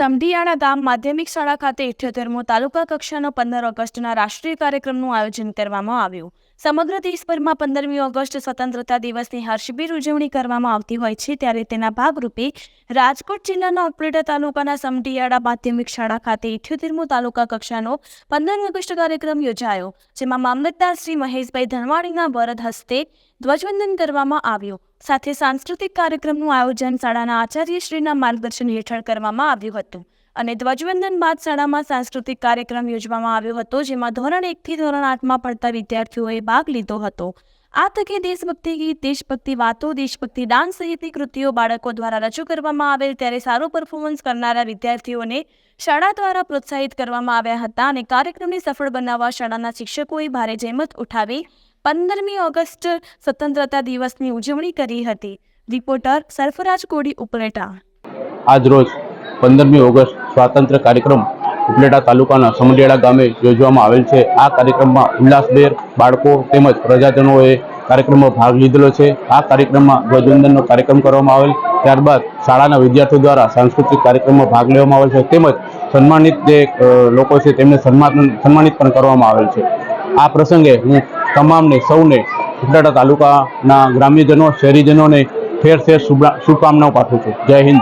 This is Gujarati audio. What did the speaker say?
સમઢિયાળા ગામ માધ્યમિક શાળા ખાતે ઇઠ્યોતેરમો તાલુકા કક્ષાનો પંદર ઓગસ્ટના રાષ્ટ્રીય કાર્યક્રમનું આયોજન કરવામાં આવ્યું. સમગ્ર દેશભરમાં પંદરમી ઓગસ્ટ સ્વતંત્રતા દિવસની હર્ષભીર ઉજવણી કરવામાં આવતી હોય છે, ત્યારે તેના ભાગરૂપે રાજકોટ જિલ્લાના ઉપલેટા તાલુકાના સમઢિયાળા માધ્યમિક શાળા ખાતે ઇઠ્યોતેરમો તાલુકા કક્ષાનો પંદર ઓગસ્ટ કાર્યક્રમ યોજાયો, જેમાં મામલતદાર શ્રી મહેશભાઈ ધનવાણીના વરદ હસ્તે ધ્વજવંદન કરવામાં આવ્યું. સાથે સાંસ્કૃતિક કાર્યક્રમનું આયોજન શાળાના આચાર્યશ્રીના માર્ગદર્શન હેઠળ કરવામાં આવ્યું હતું. અને ધ્વજવંદન બાદ શાળામાં સાંસ્કૃતિક કાર્યક્રમ યોજવામાં આવ્યો હતો, જેમાં ધોરણ એકથી ધોરણ આઠમાં ભણતા વિદ્યાર્થીઓએ ભાગ લીધો હતો. આ તકે દેશભક્તિ ગીત, દેશભક્તિ વાતો, દેશભક્તિ ડાન્સ સહિતની કૃતિઓ બાળકો દ્વારા રજૂ કરવામાં આવેલ ત્યારે સારું પરફોર્મન્સ કરનારા વિદ્યાર્થીઓને શાળા દ્વારા પ્રોત્સાહિત કરવામાં આવ્યા હતા અને કાર્યક્રમને સફળ બનાવવા શાળાના શિક્ષકોએ ભારે જહેમત ઉઠાવી પંદરમી ઓગસ્ટ સ્વતંત્રતા દિવસની ઉજવણી કરી હતી. રિપોર્ટર સરફરાજ કોડી ઉપલેટા. આજરોજ પંદરમી ઓગસ્ટ સ્વાતંત્ર્ય કાર્યક્રમ ઉપલેટા તાલુકાના સમઢિયાળા ગામે યોજવામાં આવેલ છે. આ કાર્યક્રમમાં ઉલ્લાસભેર બાળકો તેમજ પ્રજાજનોએ કાર્યક્રમમાં ભાગ લીધેલો છે. આ કાર્યક્રમમાં ધ્વજવંદનનો કાર્યક્રમ કરવામાં આવેલ. ત્યારબાદ શાળાના વિદ્યાર્થીઓ દ્વારા સાંસ્કૃતિક કાર્યક્રમમાં ભાગ લેવામાં આવેલ છે. તેમજ સન્માનિત જે લોકો છે તેમને સન્માન, સન્માનિત પણ કરવામાં આવેલ છે. આ પ્રસંગે હું તમામને સૌને ઉપલેટા તાલુકાના ગ્રામ્યજનો, શહેરીજનોને ઠેર ઠેર શુભ- શુભકામનાઓ પાઠવું છું. જય હિન્દ.